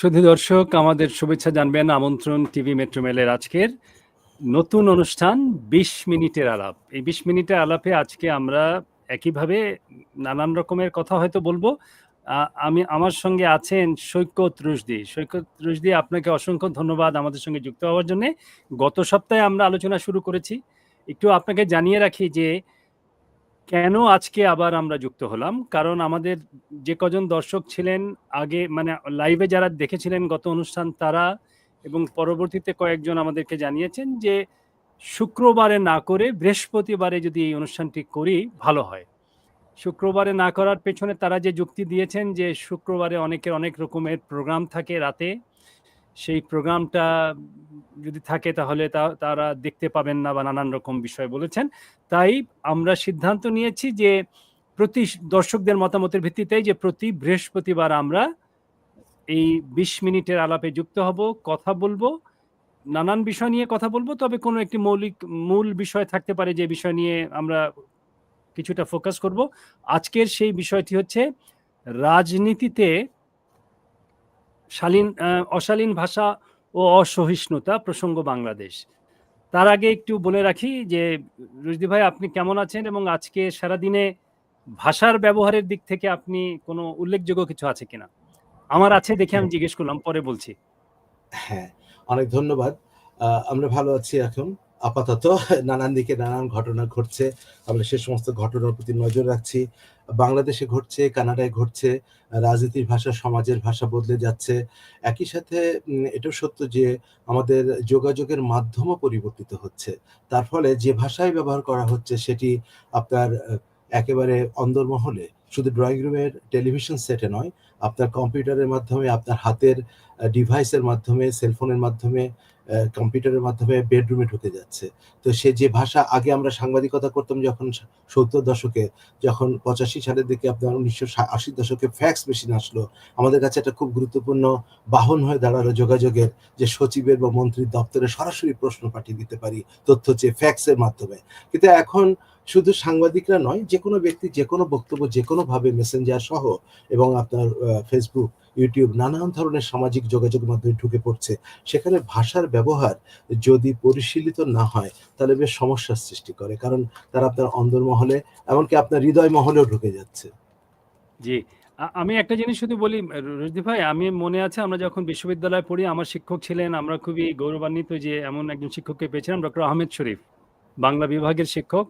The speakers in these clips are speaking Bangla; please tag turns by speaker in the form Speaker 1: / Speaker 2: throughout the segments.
Speaker 1: শুধু দর্শক, আমাদের শুভেচ্ছা জানবেন আমন্ত্রণ টিভি মেট্রোমেলের আজকের নতুন অনুষ্ঠান বিশ মিনিটের আলাপ। এই বিশ মিনিটের আলাপে আজকে আমরা একইভাবে নানান রকমের কথা হয়তো বলব। আমি, আমার সঙ্গে আছেন সৈকত রুশদি। সৈকত রুশদি, আপনাকে অসংখ্য ধন্যবাদ আমাদের সঙ্গে যুক্ত হওয়ার জন্য। গত সপ্তাহে আমরা আলোচনা শুরু করেছি। একটু আপনাকে জানিয়ে রাখি যে কেন আজকে আবার আমরা যুক্ত হলাম? কারণ আমাদের যে কজন দর্শক ছিলেন আগে মানে লাইভে যারা দেখেছিলেন গত অনুষ্ঠান, তারা এবং পরবর্তীতে কয়েকজন আমাদেরকে জানিয়েছেন যে শুক্রবারে না করে বৃহস্পতিবারে যদি এই অনুষ্ঠানটি করি, ভালো হয়। শুক্রবারে না করার পেছনে তারা যে যুক্তি দিয়েছেন যে শুক্রবারে অনেকের অনেক রকমের প্রোগ্রাম থাকে রাতে সেই প্রোগ্রামটা যদি থাকে তাহলে তারা দেখতে পাবেন না বা নানান রকম বিষয় বলেছেন। তাই আমরা সিদ্ধান্ত নিয়েছি যে প্রতি দর্শকদের মতামতের ভিত্তিতে যে প্রতি বৃহস্পতিবার আমরা এই বিশ মিনিটের আলাপে যুক্ত হব, কথা বলব, নানান বিষয় নিয়ে কথা বলব, তবে কোনো একটি মৌলিক, মূল বিষয় থাকতে পারে যে বিষয় নিয়ে আমরা কিছুটা ফোকাস করব। আজকের সেই বিষয়টি হচ্ছে রাজনীতিতে শালীন অশালীন ভাষা ও অসহিষ্ণুতা প্রসঙ্গ বাংলাদেশ। তার আগে একটু বলে রাখি যে রুজদি ভাই, আপনি কেমন আছেন এবং আজকে সারাদিনে ভাষার ব্যবহারের দিক থেকে আপনি কোনো উল্লেখযোগ্য কিছু আছে কিনা? আমার আছে দেখে আমি জিজ্ঞেস করলাম, পরে বলছি।
Speaker 2: হ্যাঁ অনেক ধন্যবাদ। আমরা ভালো আছি এখন। আপাতত নানান দিকে নানান ঘটনা ঘটছে। আমরা সে সমস্ত ঘটনার প্রতি নজর রাখছি। বাংলাদেশে ঘটছে, কানাডায় ঘটছে, রাজনীতির ভাষা, সমাজের ভাষা বদলে যাচ্ছে। একই সাথে এটাও সত্য যে আমাদের যোগাযোগের মাধ্যমও পরিবর্তিত হচ্ছে। তার ফলে যে ভাষায় ব্যবহার করা হচ্ছে, সেটি আপনার একেবারে অন্দরমহলে। শুধু ড্রয়িং রুমের টেলিভিশন সেটে নয়, আপনার কম্পিউটারের মাধ্যমে, আপনার হাতের ডিভাইসের মাধ্যমে, সেলফোনের মাধ্যমে কম্পিউটারের মাধ্যমে বেডরুমে ঢুকে যাচ্ছে। তো সে যে ভাষা আগে আমরা সাংবাদিকতা করতাম যখন সত্তর দশকে, যখন পঁচাশি সালের দিকে আপনার উনিশশো আশির দশকে ফ্যাক্স মেশিন আসলো, আমাদের কাছে একটা খুব গুরুত্বপূর্ণ বাহন হয়ে দাঁড়াল যোগাযোগের যে সচিবের বা মন্ত্রীর দপ্তরে সরাসরি প্রশ্ন পাঠিয়ে দিতে পারি তথ্য চেয়ে ফ্যাক্সের মাধ্যমে। কিন্তু এখন শুধু সাংবাদিকরা নয় যে কোনো ব্যক্তি যে কোনো বক্তব্য যে কোনো ভাবে মেসেঞ্জার সহ এবং আপনার ফেসবুক ইউটিউব নানান ধরনের সামাজিক যোগাযোগ মাধ্যমে ঢুকে পড়ছে। সেখানে ভাষার ব্যবহার যদি পরিশীলিত না হয়, তাহলে বেশ সমস্যার সৃষ্টি করে, কারণ তারা আপনার অন্দরমহলে এমনকি আপনার হৃদয় মহলেও ঢুকে যাচ্ছে।
Speaker 1: জি আমি একটা জিনিস শুধু বলি রজদি ভাই, আমি মনে আছে আমরা যখন বিশ্ববিদ্যালয়ে পড়ি, আমার শিক্ষক ছিলেন, আমরা খুবই গৌরবান্বিত যে এমন একজন শিক্ষককে পেয়েছিলাম, ডক্টর আহমেদ শরীফ, বাংলা বিভাগের শিক্ষক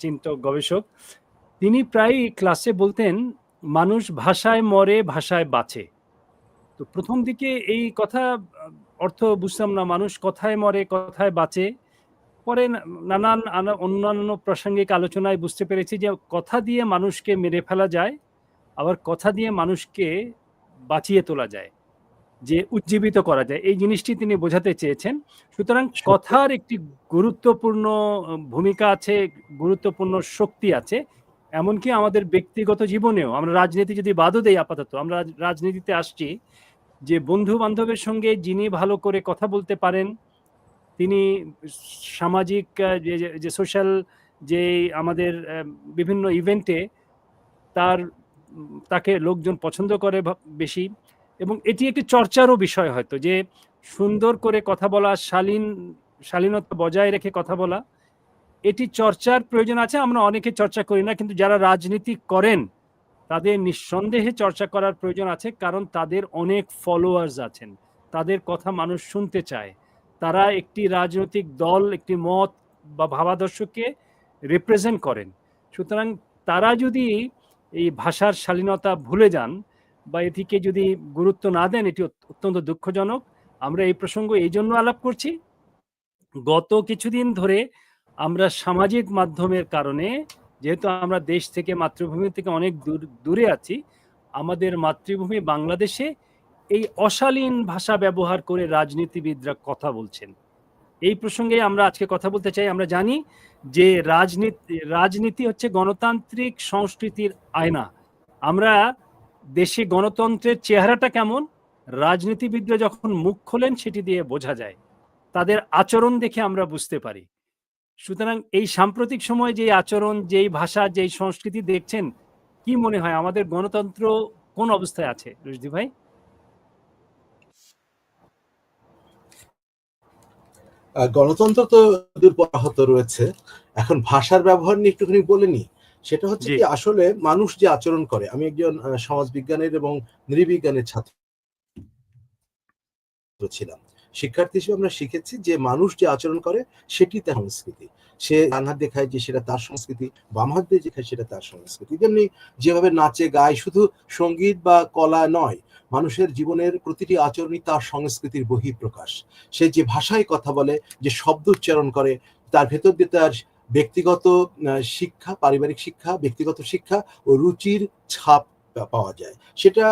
Speaker 1: চিন্তক গবেষক। তিনি প্রায় ক্লাসে বলতেন মানুষ ভাষায় মরে ভাষায় বাঁচে। তো প্রথম দিকে এই কথা অর্থ বুঝতাম না মানুষ কথায় মরে কথায় বাঁচে। পরে নানান অন্যান্য প্রাসঙ্গিক আলোচনায় বুঝতে পেরেছি যে কথা দিয়ে মানুষকে মেরে ফেলা যায় আবার কথা দিয়ে মানুষকে বাঁচিয়ে তোলা যায় যে উজ্জীবিত করা যায়। এই জিনিসটি তিনি বোঝাতে চেয়েছেন। সুতরাং কথার একটি গুরুত্বপূর্ণ ভূমিকা আছে গুরুত্বপূর্ণ শক্তি আছে। এমনকি আমাদের ব্যক্তিগত জীবনেও আমরা রাজনীতি যদি বাদও দেই আপাতত, আমরা রাজনীতিতে আসছি যে বন্ধু বান্ধবের সঙ্গে যিনি ভালো করে কথা বলতে পারেন, তিনি সামাজিক যে সোশ্যাল যে আমাদের বিভিন্ন ইভেন্টে তার, তাকে লোকজন পছন্দ করে বেশি এবং এটি একটি চর্চারও বিষয় হয়তো যে সুন্দর করে কথা বলা, শালীন, শালীনতা বজায় রেখে কথা বলা এটি চর্চার প্রয়োজন আছে, আমরা অনেকে চর্চা করি না, কিন্তু যারা রাজনীতি করেন, তাদের নিঃসন্দেহে চর্চা করার প্রয়োজন আছে, কারণ তাদের অনেক ফলোয়ার্স আছেন, তাদের কথা মানুষ শুনতে চায়। তারা একটি রাজনৈতিক দল, একটি মত বা ভাবাদর্শকে রিপ্রেজেন্ট করেন। সুতরাং তারা যদি এই ভাষার শালীনতা ভুলে যান বা এটিকে যদি গুরুত্ব না দেন, এটি অত্যন্ত দুঃখজনক। আমরা এই প্রসঙ্গ এই জন্য আলাপ করছি, গত কিছুদিন ধরে আমরা সামাজিক মাধ্যমের কারণে, যেহেতু আমরা দেশ থেকে, মাতৃভূমি থেকে অনেক দূর, দূরে আছি, আমাদের মাতৃভূমি বাংলাদেশে এই অশালীন ভাষা ব্যবহার করে রাজনীতিবিদরা কথা বলছেন। এই প্রসঙ্গে আমরা আজকে কথা বলতে চাই। আমরা জানি যে রাজনীতি রাজনীতি হচ্ছে গণতান্ত্রিক সংস্কৃতির আয়না। আমরা দেশে গণতন্ত্রের চেহারাটা কেমন? রাজনীতিবিদরা যখন মুখ খোলেন, সেটি দিয়ে বোঝা যায়। তাদের আচরণ দেখে আমরা বুঝতে পারি। সুতরাং এই সাম্প্রতিক সময়ে যে আচরণ যেই ভাষা যেই সংস্কৃতি দেখছেন কি মনে হয় আমাদের গণতন্ত্র কোন অবস্থায় আছে? রুশদি ভাই?
Speaker 2: গণতন্ত্র তো দুর্বহত রয়েছে। এখন ভাষার ব্যবহার নিয়ে একটুখানি বলেনি সেটা হচ্ছে কি আসলে মানুষ যে আচরণ করে আমি একজন সমাজ বিজ্ঞানের এবং নৃবিজ্ঞানের ছাত্র ছিলাম। শিক্ষার্থী হিসেবে আমরা শিখেছি যে মানুষ যে আচরণ করে, সেটি তার সংস্কৃতি। সে ডান হাত দেখায় যে সেটা তার সংস্কৃতি, বাম হাত দিয়ে দেখায় সেটা তার সংস্কৃতি। তেমনি যেভাবে নাচে, গায়, শুধু সংগীত বা কলা নয়, মানুষের জীবনের প্রতিটি আচরণই তার সংস্কৃতির বহিঃপ্রকাশ। সে যে ভাষায় কথা বলে, যে শব্দ উচ্চারণ করে, তার ভেতর দিয়ে তার ব্যক্তিগত শিক্ষা, পারিবারিক শিক্ষা, ব্যক্তিগত শিক্ষা ও রুচির ছাপ পাওয়া যায়। সেটা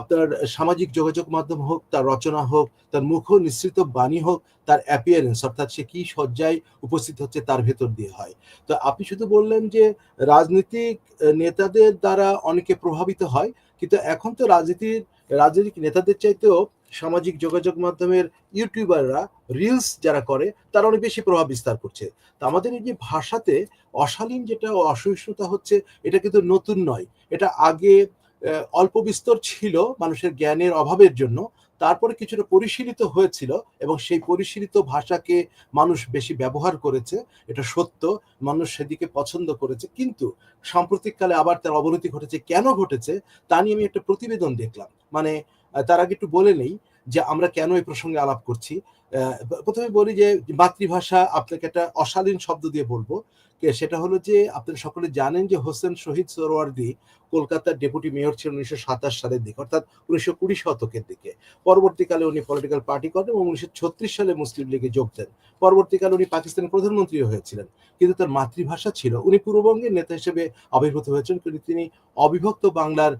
Speaker 2: আপনার সামাজিক যোগাযোগ মাধ্যম হোক, তার রচনা হোক, তার মুখ নিঃসৃত বাণী হোক, তার অ্যাপিয়ারেন্স অর্থাৎ সে কি সজ্জায় উপস্থিত হচ্ছে তার ভেতর দিয়ে হয়। তো আপনি শুধু বললেন যে রাজনীতিক নেতাদের দ্বারা অনেকে প্রভাবিত হয়, কিন্তু এখন তো রাজনীতির, রাজনৈতিক নেতাদের চাইতেও সামাজিক যোগাযোগ মাধ্যমের ইউটিউবাররা রিলস যারা করে, তারা অনেক বেশি প্রভাব বিস্তার করছে। তো আমাদের এই যে ভাষাতে অশালীন যেটা অসহিষ্ণুতা হচ্ছে, এটা কিন্তু নতুন নয়। এটা আগে অল্প বিস্তর ছিল মানুষের জ্ঞানের অভাবের জন্য, তারপরে কিছুটা পরিশীলিত হয়েছিল এবং সেই পরিশীলিত ভাষাকে মানুষ বেশি ব্যবহার করেছে, এটা সত্য, মানুষ সেদিকে পছন্দ করেছে, কিন্তু সাম্প্রতিককালে আবার তার অবনতি ঘটেছে, কেন ঘটেছে, তা নিয়ে আমি একটা প্রতিবেদন দেখলাম। মানে তার আগে একটু বলে নেই যে আমরা কেন এই প্রসঙ্গে আলাপ করছি। প্রথমে বলি যে মাতৃভাষা আপনাকে একটা অশালীন শব্দ দিয়ে বলব। সেটা হলো যে আপনারা সকলে জানেন যে হোসেন শহীদ সোহরাওয়ার্দী কলকাতার ডেপুটি মেয়র ছিলেন উনিশশো সাতাশ সালের দিকে, অর্থাৎ উনিশশো কুড়ি শতকের দিকে। পরবর্তীকালে উনি পলিটিক্যাল পার্টি করেন এবং উনিশশো ছত্রিশ সালে মুসলিম লীগে যোগ দেন। পরবর্তীকালে উনি পাকিস্তানের প্রধানমন্ত্রী হয়েছিলেন। কিন্তু তার মাতৃভাষা ছিল, উনি পূর্ববঙ্গের নেতা হিসেবে আবির্ভূত হয়েছেন কিন্তু তিনি অবিভক্ত বাংলার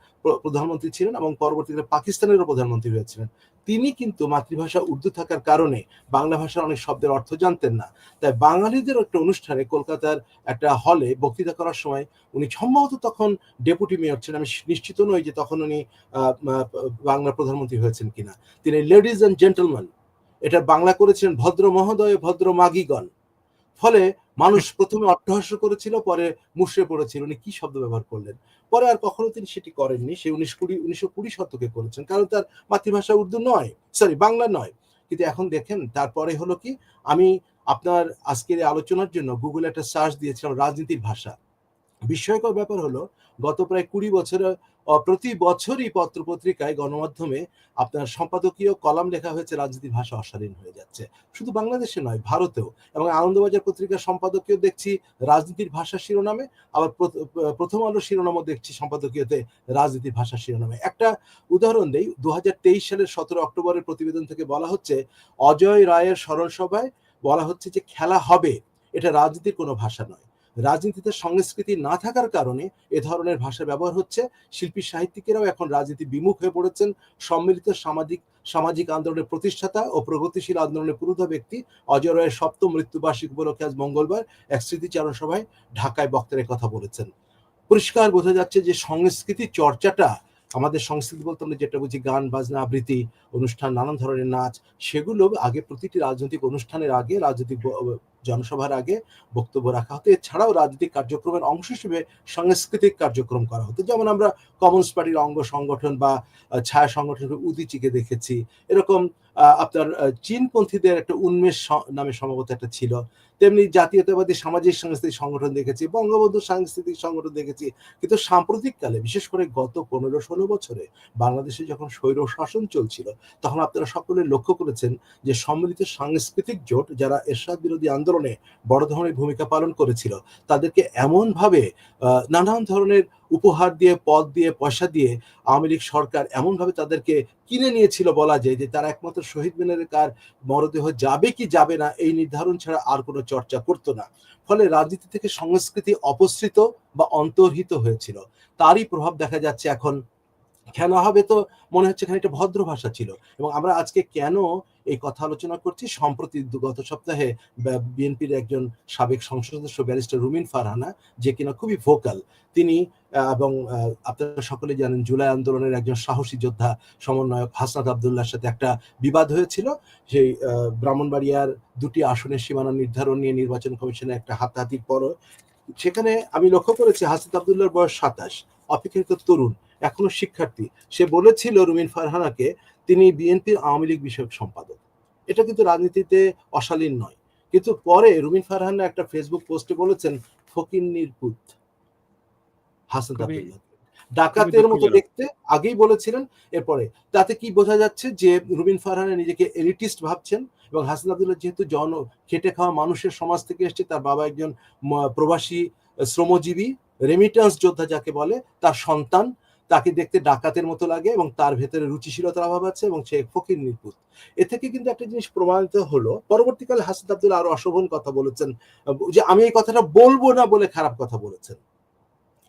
Speaker 2: প্রধানমন্ত্রী ছিলেন এবং পরবর্তীকালে পাকিস্তানেরও প্রধানমন্ত্রী হয়েছিলেন। তিনি কিন্তু মাতৃভাষা উর্দু থাকার কারণে বাংলা ভাষার অনেক শব্দের অর্থ জানতেন না। তাই বাঙালিদের একটা অনুষ্ঠানে কলকাতার একটা হলে বক্তৃতা করার সময় উনি সম্ভবত তখন ডেপুটি মেয়র ছিলেন। আমি নিশ্চিত নই যে তখন উনি বাংলার প্রধানমন্ত্রী হয়েছেন কিনা। তিনি লেডিজ অ্যান্ড জেন্টলম্যান এটা বাংলা করেছেন ভদ্র মহোদয়, ভদ্র মাগিগণ। ফলে মানুষ প্রথমে অট্টহাস্য করেছিল, পরে মুশড়ে পড়েছিল। উনি কি শব্দ ব্যবহার করলেন? পরে আর কখনো তিনি সেটি করেননি। সে উনিশ কুড়ি, উনিশশো কুড়ি শতকে করেছেন। কারণ তার মাতৃভাষা উর্দু নয় সরি বাংলা নয়। কিন্তু এখন দেখেন, তারপরে হলো কি, আমি আপনার আজকের আলোচনার জন্য গুগলে একটা সার্চ দিয়েছিলাম রাজনীতির ভাষা। বিস্ময়কর ব্যাপার হলো, গত প্রায় কুড়ি বছরে প্রতি বছরই পত্রপত্রিকায় গণমাধ্যমে আপনার সম্পাদকীয় কলাম লেখা হয়েছে, রাজনীতির ভাষা অশালীন হয়ে যাচ্ছে। শুধু বাংলাদেশে নয়, ভারতেও। এবং আনন্দবাজার পত্রিকার সম্পাদকীয় দেখছি রাজনীতির ভাষা শিরোনামে, আবার প্রথ- প্রথম আলো শিরোনামও দেখছি সম্পাদকীয়তে রাজনীতির ভাষা শিরোনামে। একটা উদাহরণ দেই দু হাজার তেইশ সালের সতেরো অক্টোবরের প্রতিবেদন থেকে বলা হচ্ছে, অজয় রায়ের স্মরণ সভায় বলা হচ্ছে যে খেলা হবে, এটা রাজনীতির কোনো ভাষা নয়। রাজনীতিতে সংস্কৃতি না থাকার কারণে এ ধরনের ভাষা ব্যবহার হচ্ছে। শিল্পী সাহিত্যিকেরাও এখন রাজনীতি বিমুখ হয়ে পড়েছেন। সম্মিলিত সামাজিক সামাজিক আন্দোলনের প্রতিষ্ঠাতা ও প্রগতিশীল আন্দোলনের পুরুধ ব্যক্তি অজয় রায়ের সপ্তম মৃত্যুবার্ষিক উপলক্ষে আজ মঙ্গলবার এক স্মৃতিচারণ সভায় ঢাকায় বক্তার কথা বলেছেন। পরিষ্কার বোঝা যাচ্ছে যে সংস্কৃতি চর্চাটা আমাদের সংস্কৃতি বলতে আমরা যেটা বুঝি গান, বাজনা, আবৃত্তি, অনুষ্ঠান, নানান ধরনের নাচ, সেগুলো আগে প্রতিটি রাজনৈতিক অনুষ্ঠানের আগে, রাজনৈতিক জনসভার আগে বক্তব্য রাখা হতো। এছাড়াও রাজনৈতিক কার্যক্রমের অংশ হিসেবে সাংস্কৃতিক কার্যক্রম করা হতো। যেমন আমরা কমিউনিস্ট পার্টির অঙ্গ সংগঠন বা ছায়া সংগঠন উদিচিকে দেখেছি। এরকম আপনার চীনপন্থীদের একটা উন্মেষ নামে সম্ভবত একটা ছিল। তেমনি জাতীয়তাবাদী সামাজিক সাংস্কৃতিক সংগঠন দেখেছি, বঙ্গবন্ধু সাংস্কৃতিক সংগঠন দেখেছি। কিন্তু সাম্প্রতিককালে, বিশেষ করে গত পনেরো ষোলো বছরে বাংলাদেশে যখন স্বৈর শাসন চলছিল, তখন আপনারা সকলে লক্ষ্য করেছেন যে সম্মিলিত সাংস্কৃতিক জোট যারা এরশাদ বিরোধী আন্দোলনে বড় ধরনের ভূমিকা পালন করেছিল, তাদেরকে এমনভাবে নানান ধরনের উপহার দিয়ে, পদ দিয়ে, পয়সা দিয়ে আওয়ামী লীগ সরকার এমনভাবে তাদেরকে কিনে নিয়েছিল বলা যায় যে তারা একমাত্র শহীদ মিনারের কার মরদেহ যাবে কি যাবে না এই নির্ধারণ ছাড়া আর কোনো চর্চা করতো না। ফলে রাজনীতি থেকে সংস্কৃতি অপসৃত বা অন্তর্হিত হয়েছিল। তারই প্রভাব দেখা যাচ্ছে এখন খেলা হবে তো মনে হচ্ছে এখানে একটা ভদ্র ভাষা ছিল। এবং আমরা আজকে কেন এই কথা আলোচনা করছি? সম্প্রতি গত সপ্তাহে বিএনপির একজন সাবেক সংসদ সদস্য ব্যারিস্টার রুমিন ফারহানা, যে কিনা খুবই ভোকাল তিনি এবং আপনারা সকলে জানেন জুলাই আন্দোলনের একজন সাহসী যোদ্ধা সমন্বয়ক হাসনাত আবদুল্লাহর সাথে একটা বিবাদ হয়েছিল। সেই ব্রাহ্মণবাড়িয়ার দুটি আসনের সীমানা নির্ধারণ নিয়ে নির্বাচন কমিশনের একটা হাতাহাতির পর সেখানে আমি লক্ষ্য করেছি হাসনাত আবদুল্লাহর বয়স সাতাশ অপেক্ষাকৃত তরুণ এখনও শিক্ষার্থী। সে বলেছিল রুমিন ফারহানাকে তিনি বিএনপির আওয়ামী লীগ বিষয়ক সম্পাদক। এটা কিন্তু রাজনীতিতে অশালীন নয়। কিন্তু পরে রুমিন ফারহানা একটা ফেসবুক পোস্টে বলেছেন ফকিন্নির পুত। হাসান
Speaker 1: খুবই-
Speaker 2: ডাকাতের মতো দেখতে আগেই বলেছিলেন এরপরে। তাতে কি বোঝা যাচ্ছে যে রুবিন ফারহান নিজেকে এলিটিস্ট ভাবছেন? এবং হাসান আব্দুল্লাহ যেহেতু জন খেটে খাওয়া মানুষের সমাজ থেকে এসেছে তার বাবা একজন প্রবাসী শ্রমজীবী রেমিটেন্স যোদ্ধা যাকে বলে তার সন্তান তাকে দেখতে ডাকাতের মতো লাগে এবং তার ভেতরে রুচিশীলতার অভাব আছে এবং সে ফকির নিপুত এ থেকে কিন্তু একটা জিনিস প্রমাণিত হলো পরবর্তীকালে হাসান আব্দুল্লাহ আরও অশোভন কথা বলেছেন যে আমি এই কথাটা বলব না বলে খারাপ কথা বলেছেন।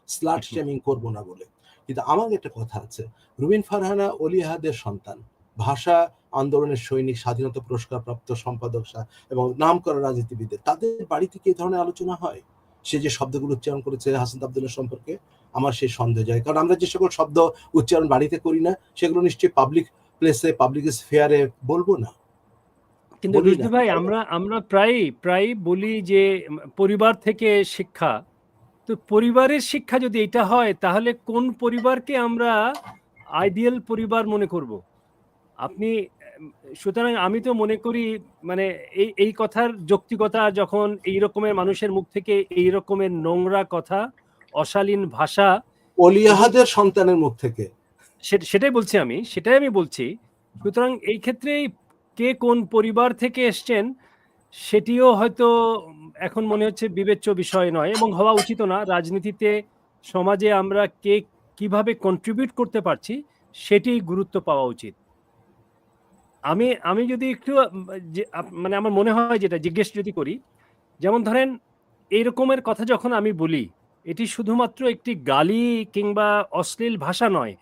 Speaker 2: স্লাট। শেমিং করব না বলে। কিন্তু আমার একটা কথা আছে রুবিন ফারহানা অলিহাদের সন্তান। ভাষা আন্দোলনের সৈনিক স্বাধীনতা পুরস্কার প্রাপ্ত সম্পাদক এবং নাম করা রাজনীতিবিদদের। তাদের বাড়ি থেকে এই ধরনের আলোচনা হয়? সে যে শব্দগুলো উচ্চারণ করেছে হাসান আব্দুল্লাহ সম্পর্কে আমার সেই সন্দেহ যায়। কারণ আমরা যে সকল শব্দ উচ্চারণ বাড়িতে করি না সেগুলো নিশ্চয়ই পাবলিক প্লেসে পাবলিক স্ফেয়ারে বলব না।
Speaker 1: কিন্তু
Speaker 2: না।
Speaker 1: ভাই আমরা আমরা প্রায় প্রায় বলি যে পরিবার থেকে শিক্ষা। তো পরিবারের শিক্ষা যদি এটা হয় তাহলে কোন পরিবারকে আমরা আইডিয়াল পরিবার মনে করব? আপনি সুতরাং আমি তো মনে করি মানে এই এই কথার যৌক্তিকতা যখন এই রকমের মানুষের মুখ থেকে এই রকমের নোংরা কথা অশালীন ভাষা
Speaker 2: অলিয়াহাদের সন্তানের মুখ থেকে।
Speaker 1: সেটাই বলছি আমি সেটাই আমি বলছি। সুতরাং এই ক্ষেত্রে কে কোন পরিবার থেকে এসছেন সেটিও হয়তো এখন মনে হচ্ছে বিবেচ্য বিষয় নয় এবং হওয়া উচিত না। রাজনীতিতে সমাজে আমরা কে কীভাবে কন্ট্রিবিউট করতে পারছি সেটি গুরুত্ব পাওয়া উচিত। আমি আমি যদি একটু মানে আমার মনে হয় যেটা জিজ্ঞেস যদি করি যেমন ধরেন এই রকমের কথা যখন আমি বলি এটি শুধুমাত্র একটি গালি কিংবা অশ্লীল ভাষা নয়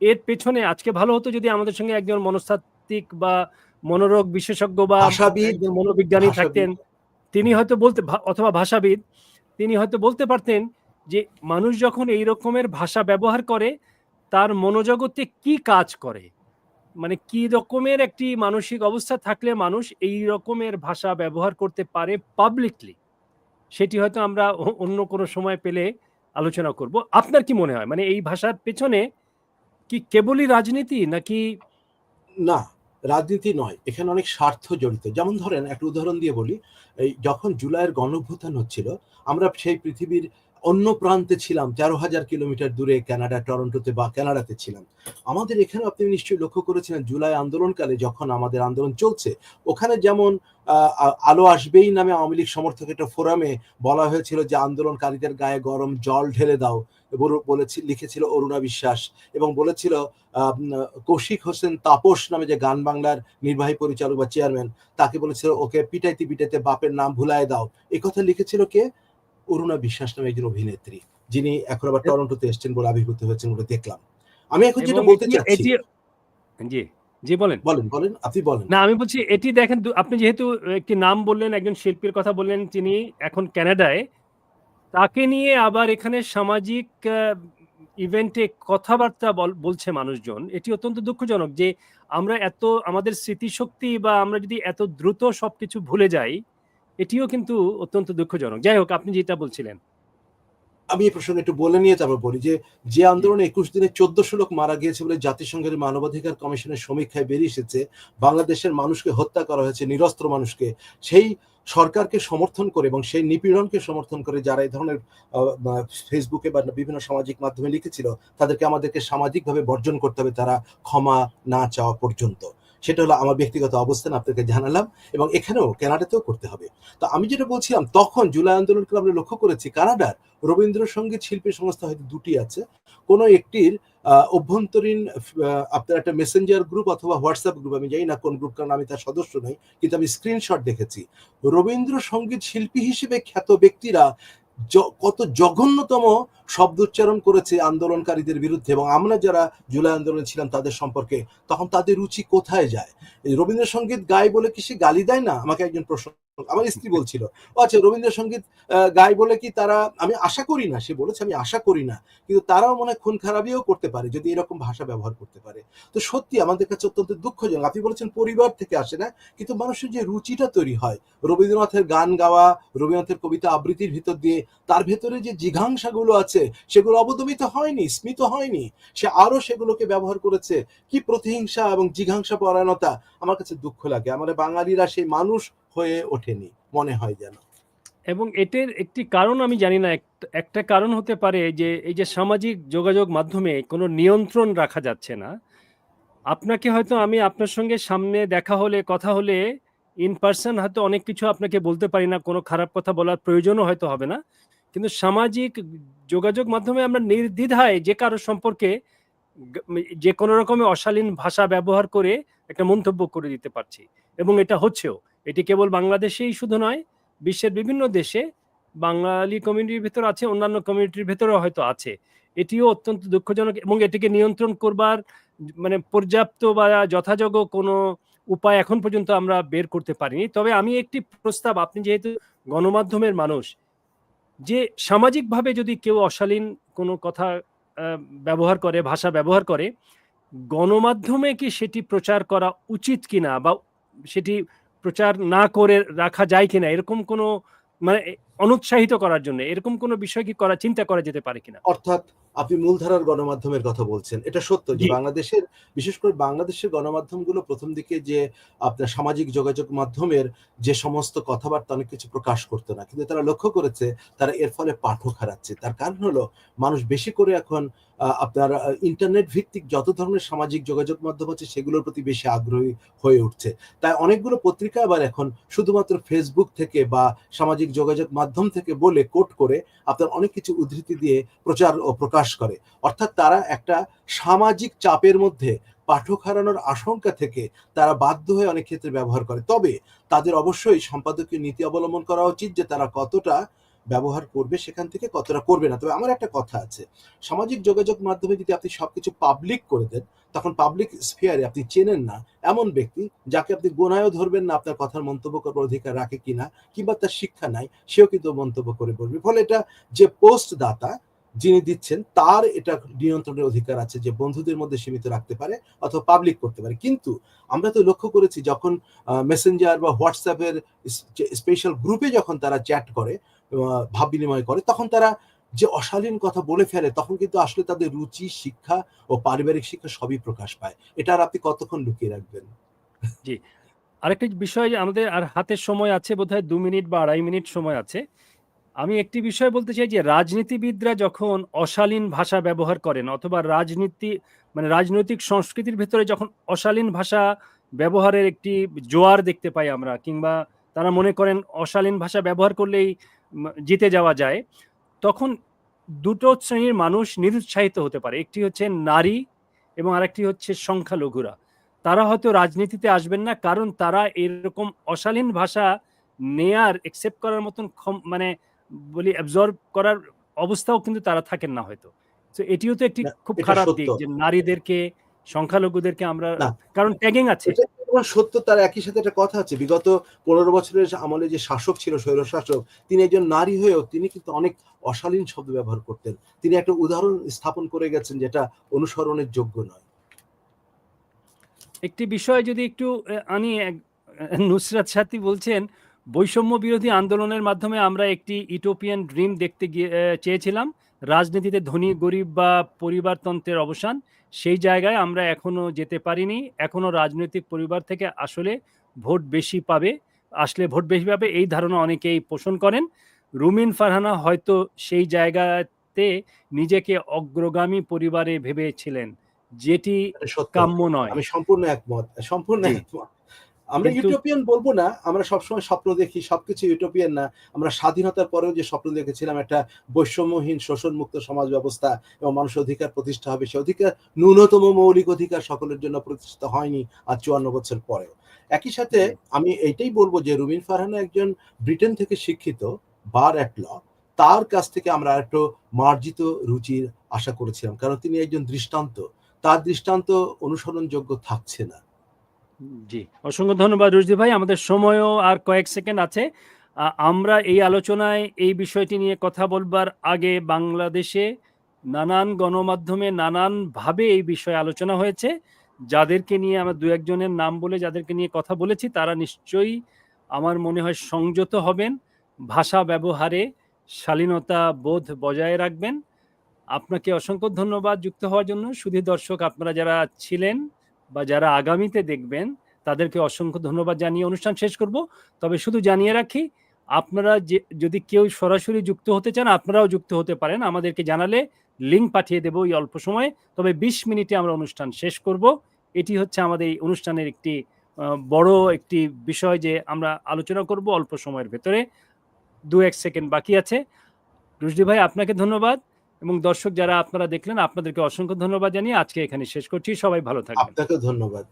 Speaker 1: এর পেছনে আজকে ভালো হতো যদি আমাদের সঙ্গে একজন মনস্তাত্ত্বিক বা মনোরোগ বিশেষজ্ঞ বা একজন মনোবিজ্ঞানী থাকতেন তিনি হয়তো বলতে অথবা ভাষাবিদ তিনি হয়তো বলতে পারতেন যে মানুষ যখন এই রকমের ভাষা ব্যবহার করে তার মনোজগতে কি কাজ করে? মানে কি রকমের একটি মানসিক অবস্থা থাকলে মানুষ এই রকমের ভাষা ব্যবহার করতে পারে পাবলিকলি সেটি হয়তো আমরা অন্য কোনো সময় পেলে আলোচনা করব। আপনার কি মনে হয়? মানে এই ভাষার পেছনে কি কেবলই রাজনীতি নাকি
Speaker 2: না, রাজনীতি নয়, এখানে অনেক স্বার্থ জড়িত। যেমন ধরেন, একটা উদাহরণ দিয়ে বলি, এই যখন জুলাইয়ের গণভ্যুত্থান হচ্ছিল, আমরা সেই পৃথিবীর অন্য প্রান্তে ছিলাম, তেরো হাজার কিলোমিটার দূরে কানাডা, টরন্টোতে বা কানাডাতে ছিলাম। আমাদের এখানে আপনি নিশ্চয়ই লক্ষ্য করেছিলেন, জুলাই আন্দোলনকালে যখন আমাদের আন্দোলন চলছে, ওখানে যেমন আলো আসবেই নামে আওয়ামী লীগ সমর্থক একটা ফোরামে বলা হয়েছিল যে, আন্দোলনকারীদের গায়ে গরম জল ঢেলে দাও। বলে- বলেছি, লিখেছিল অরুণা বিশ্বাস এবং বলেছিল কৌশিক হোসেন তাপস নামে যে গান বাংলার নির্বাহী পরিচালক বা চেয়ারম্যান, তাকে বলেছিল, ওকে পিটাইতে পিটাইতে বাপের নাম ভুলায় দাও। এই কথা লিখেছিল কে? অরুণা বিশ্বাস নামে একজন অভিনেত্রী যিনি এখন আবার টরন্টোতে এসেছেন বলে আবির্ভূত হয়েছেন বলে দেখলাম। আমি এখন যেটা বলতে চাচ্ছি
Speaker 1: জি জি বলেন।
Speaker 2: বলেন বলেন আপনি বলেন।
Speaker 1: না আমি বলছি এটি দেখেন আপনি যেহেতু একটি নাম বললেন একজন শিল্পীর কথা বললেন তিনি এখন কানাডায় তাকে নিয়ে আবার এখানে সামাজিক ইভেন্টে কথাবার্তা বল- বলছে মানুষজন। এটি অত্যন্ত দুঃখজনক যে আমরা এত আমাদের স্মৃতিশক্তি বা আমরা যদি এত দ্রুত সবকিছু ভুলে যাই এটিও কিন্তু অত্যন্ত দুঃখজনক। যাই হোক, আপনি যেটা বলছিলেন।
Speaker 2: আমি এই প্রসঙ্গে একটু বলে নিয়ে তারপর বলি যে যে আন্দোলনে একুশ দিনে চোদ্দশো লোক মারা গিয়েছে বলে জাতিসংঘের মানবাধিকার কমিশনের সমীক্ষায় বেরিয়ে এসেছে, বাংলাদেশের মানুষকে হত্যা করা হয়েছে, নিরস্ত্র মানুষকে। সেই সরকারকে সমর্থন করে এবং সেই নিপীড়নকে সমর্থন করে যারা এই ধরনের ফেসবুকে বা বিভিন্ন সামাজিক মাধ্যমে লিখেছিল, তাদেরকে আমাদেরকে সামাজিকভাবে বর্জন করতে হবে তারা ক্ষমা না চাওয়া পর্যন্ত। সেটা হলো আমার ব্যক্তিগত অবস্থান, আপনাকে জানালাম, এবং এখানেও কানাডাতেও করতে হবে। তো আমি যেটা বলছিলাম, তখন জুলাই আন্দোলনকে আমরা লক্ষ্য করেছি? কানাডার রবীন্দ্রসঙ্গীত শিল্পী সংস্থা হয়তো দুটি আছে। কোনো একটির অভ্যন্তরীণ আপনার একটা মেসেঞ্জার গ্রুপ অথবা হোয়াটসঅ্যাপ গ্রুপ আমি জানি না কোন গ্রুপ কারণ আমি তার সদস্য নই, কিন্তু আমি স্ক্রিনশট দেখেছি। রবীন্দ্রসঙ্গীত শিল্পী হিসেবে খ্যাত ব্যক্তিরা কত জঘন্যতম শব্দ উচ্চারণ করেছে আন্দোলনকারীদের বিরুদ্ধে এবং আমরা যারা জুলাই আন্দোলনে ছিলাম তাদের সম্পর্কে, তখন তাদের রুচি কোথায় যায়? রবীন্দ্রসঙ্গীত গায় বলে কি সে গালি দেয় না? আমাকে একজন প্রশ্ন, আমার স্ত্রী বলছিল, ও আচ্ছা রবীন্দ্রসঙ্গীত গায় বলে কি তারা, আমি আশা করি না, সে বলেছে আমি আশা করি না, কিন্তু তারাও মনে খুন খারাপিও করতে পারে, যদি এরকম ভাষা ব্যবহার করতে পারে। তো সত্যি আমাদের কাছে অত্যন্ত দুঃখজনক, আপনি বলেছেন পরিবার থেকে আসে না, কিন্তু মানুষের যে রুচিটা তৈরি হয়, রবীন্দ্রনাথের গান গাওয়া, রবীন্দ্রনাথের কবিতা আবৃত্তির ভিতর দিয়ে তার ভেতরে যে জিঘাংসাগুলো আছে, সেগুলো অবদমিত হয়নি, স্মিত হয়নি। সে আরও সেগুলোকে ব্যবহার করেছে। কি প্রতিহিংসা এবং জিঘাংসা পরায়ণতা আমার কাছে দুঃখ লাগে। আমাদের বাঙালিরা সেই মানুষ হয়ে ওঠেনি, মনে হয় যেন।
Speaker 1: এবং এটার একটি কারণ আমি জানি না একটা- একটা কারণ হতে পারে যে, এই যে সামাজিক যোগাযোগ মাধ্যমে কোনো নিয়ন্ত্রণ রাখা যাচ্ছে না। আপনাকে হয়তো আমি আপনার সঙ্গে সামনে দেখা হলে, কথা হলে ইন পার্সন হয়তো অনেক কিছু আপনাকে বলতে পারি না, কোনো খারাপ কথা বলার প্রয়োজনও হয়তো হবে না। কিন্তু সামাজিক যোগাযোগ মাধ্যমে আমরা নির্দ্বিধায় যে কারও সম্পর্কে যে কোনো রকমের অশালীন ভাষা ব্যবহার করে একটা মন্তব্য করে দিতে পারছি। এবং এটা হচ্ছেও। এটি কেবল বাংলাদেশেই শুধু নয়, বিশ্বের বিভিন্ন দেশে বাঙালি কমিউনিটির ভেতর আছে, অন্যান্য কমিউনিটির ভেতরেও হয়তো আছে। এটিও অত্যন্ত দুঃখজনক এবং এটিকে নিয়ন্ত্রণ করবার মানে পর্যাপ্ত বা যথাযোগ্য কোনো উপায় এখন পর্যন্ত আমরা বের করতে পারিনি। তবে আমি একটি প্রস্তাব, আপনি যেহেতু গণমাধ্যমের মানুষ, যে সামাজিকভাবে যদি কেউ অশালীন কোনো কথা ব্যবহার করে, ভাষা ব্যবহার করে, গণমাধ্যমে কি সেটি প্রচার করা উচিত কিনা বা সেটি প্রচার না করে রাখা যায় কিনা, এরকম কোনো মানে অনুৎসাহিত করার জন্য। এরকম কোনো বিষয় কি করা চিন্তা করা যেতে পারে কিনা?
Speaker 2: অর্থাৎ আপনি মূলধারার গণমাধ্যমের কথা বলছেন এটা সত্য যে বাংলাদেশের বিশেষ করে বাংলাদেশের গণমাধ্যমগুলো প্রথম দিকে যে আপনার সামাজিক যোগাযোগ মাধ্যমের যে সমস্ত কথাবার্তা অনেক কিছু প্রকাশ করতো না। কিন্তু তারা লক্ষ্য করেছে তারা এর ফলে পাঠক হারাচ্ছে। তার কারণ হলো মানুষ বেশি করে এখন আহ, আপনার ইন্টারনেট ভিত্তিক যত ধরনের সামাজিক যোগাযোগ মাধ্যম আছে সেগুলোর প্রতি বেশি আগ্রহী হয়ে উঠছে। তাই অনেকগুলো পত্রিকা আবার এখন শুধুমাত্র ফেসবুক থেকে বা সামাজিক যোগাযোগ মাধ্যম থেকে বলে কোট করে আপনার অনেক কিছু উদ্ধৃতি দিয়ে প্রচার ও প্রকাশ করে। অর্থাৎ তারা একটা সামাজিক চাপের মধ্যে পাঠক হারানোর আশঙ্কা থেকে তারা বাধ্য হয়ে অনেক ক্ষেত্রে ব্যবহার করে। তবে তাদের অবশ্যই সম্পাদকীয় নীতি অবলম্বন করা উচিত যে তারা কতটা ব্যবহার করবে সেখান থেকে কতটা করবে না। তবে আমার একটা কথা আছে, সামাজিক যোগাযোগ মাধ্যমে যদি আপনি সবকিছু পাবলিক করে দেন, তখন পাবলিক স্ফিয়ারে আপনি চেনেন না এমন ব্যক্তি যাকে আপনি গোনায়ও ধরবেন না, আপনার কথার মন্তব্য করার অধিকার রাখে কিনা, কিংবা তার শিক্ষা নাই, সেও কিন্তু মন্তব্য করে বলবে। ফলে এটা যে পোস্ট দাতা যিনি দিচ্ছেন, তার এটা নিয়ন্ত্রণের অধিকার আছে যে বন্ধুদের মধ্যে সীমিত রাখতে পারে অথবা পাবলিক করতে পারে। কিন্তু আমরা তো লক্ষ্য করেছি যখন মেসেঞ্জার বা হোয়াটসঅ্যাপের স্পেশাল গ্রুপে যখন তারা চ্যাট করে ভাব বিনিময় করে, তখন তারা যে অশালীন কথা বলে ফেলে, তখন কিন্তু আসলে তাদের রুচি, শিক্ষা ও পারিবারিক শিক্ষা সবই প্রকাশ পায়। এটা আর আপনি কতক্ষণ লুকিয়ে রাখবেন? জি।
Speaker 1: আরেকটি বিষয় আমাদের আর হাতের সময় আছে বোধহয় দু মিনিট বা আড়াই মিনিট সময় আছে। আমি একটি বিষয় বলতে চাই যে, রাজনীতিবিদরা যখন অশালীন ভাষা ব্যবহার করেন অথবা রাজনীতি মানে রাজনৈতিক সংস্কৃতির ভেতরে যখন অশালীন ভাষা ব্যবহারের একটি জোয়ার দেখতে পাই আমরা, কিংবা তারা মনে করেন অশালীন ভাষা ব্যবহার করলেই জিতে যাওয়া যায়, তখন দুটো শ্রেণির মানুষ নিরুৎসাহিত হতে পারে। একটি হচ্ছে নারী এবং আরেকটি হচ্ছে সংখ্যালঘুরা। তারা হয়তো রাজনীতিতে আসবেন না, কারণ তারা এরকম অশালীন ভাষা নেয়ার একসেপ্ট করার মতন মানে বলি অ্যাবজর্ব করার অবস্থাও কিন্তু তারা থাকেন না হয়তো। তো এটিও তো একটি খুব খারাপ দিক যে নারীদেরকে সংখ্যালঘুদেরকে আমরা কারণ ট্যাগিং আছে।
Speaker 2: সত্য তার একই সাথে একটা কথা আছে। বিগত পনেরো বছরের আমলে যে শাসক ছিল স্বৈর শাসক তিনি একজন নারী হয়েও তিনি কিন্তু অনেক অশালীন শব্দ ব্যবহার করতেন। তিনি একটা উদাহরণ স্থাপন করে গেছেন যেটা অনুসরণের যোগ্য নয়।
Speaker 1: একটি বিষয় যদি একটু আনি নুসরাত সাথী বলছেন বৈষম্য বিরোধী আন্দোলনের মাধ্যমে আমরা একটি ইউটোপিয়ান ড্রিম দেখতে গিয়ে চেয়েছিলাম। রাজনীতিতে ধনী গরিব বা পরিবারতন্ত্রের অবসান সেই জায়গায় আমরা এখনও যেতে পারিনি। এখনও রাজনৈতিক পরিবার থেকে আসলে ভোট বেশি পাবে আসলে ভোট বেশি পাবে এই ধারণা অনেকেই পোষণ করেন। রুমিন ফারহানা হয়তো সেই জায়গাতে নিজেকে অগ্রগামী পরিবারে ভেবেছিলেন যেটি কাম্য নয়।
Speaker 2: আমি সম্পূর্ণ একমত সম্পূর্ণ একমত। আমরা ইউটোপিয়ান বলব না আমরা সবসময় স্বপ্ন দেখি সবকিছু ইউটোপিয়ান না। আমরা স্বাধীনতার পরেও যে স্বপ্ন দেখেছিলাম একটা বৈষম্যহীন শোষণমুক্ত সমাজ ব্যবস্থা এবং মানুষের অধিকার প্রতিষ্ঠা হবে সে অধিকার ন্যূনতম মৌলিক অধিকার সকলের জন্য প্রতিষ্ঠিত হয়নি আর চুয়ান্ন বছর পরেও। একই সাথে আমি এইটাই বলব যে রুমিন ফারহানা একজন ব্রিটেন থেকে শিক্ষিত বার অ্যাট ল তার কাছ থেকে আমরা একটু মার্জিত রুচির আশা করেছিলাম কারণ তিনি একজন দৃষ্টান্ত। তার দৃষ্টান্ত অনুসরণযোগ্য থাকছে না।
Speaker 1: জি, অসংখ্য ধন্যবাদ রুজদি ভাই। আমাদের সময়ও আর কয়েক সেকেন্ড আছে। আমরা এই আলোচনায় এই বিষয়টি নিয়ে কথা বলবার আগে বাংলাদেশে নানান গণমাধ্যমে নানান ভাবে এই বিষয়ে আলোচনা হয়েছে। যাদেরকে নিয়ে আমরা দু একজনের নাম বলে যাদেরকে নিয়ে কথা বলেছি, তারা নিশ্চয়ই আমার মনে হয় সংযত হবেন, ভাষা ব্যবহারে শালীনতা বোধ বজায় রাখবেন। আপনাকে অসংখ্য ধন্যবাদ যুক্ত হওয়ার জন্য। শুধু দর্শক, আপনারা যারা ছিলেন বা যারা আগামীতে দেখবেন, তাদেরকে অসংখ্য ধন্যবাদ জানিয়ে অনুষ্ঠান শেষ করব। তবে শুধু জানিয়ে রাখি, আপনারা যে, যদি কেউ সরাসরি যুক্ত হতে চান, আপনারাও যুক্ত হতে পারেন। আমাদেরকে জানালে লিঙ্ক পাঠিয়ে দেবো এই অল্প সময়ে। তবে বিশ মিনিটে আমরা অনুষ্ঠান শেষ করব। এটি হচ্ছে আমাদের এই অনুষ্ঠানের একটি বড় একটি বিষয় যে আমরা আলোচনা করব অল্প সময়ের ভেতরে। দু এক সেকেন্ড বাকি আছে। রুশদি ভাই, আপনাকে ধন্যবাদ। এবং দর্শক যারা আপনারা দেখলেন, আপনাদেরকে অসংখ্য ধন্যবাদ জানিয়ে আজকে এখানে শেষ করছি। সবাই ভালো থাকবেন।
Speaker 2: আপনাকে ধন্যবাদ।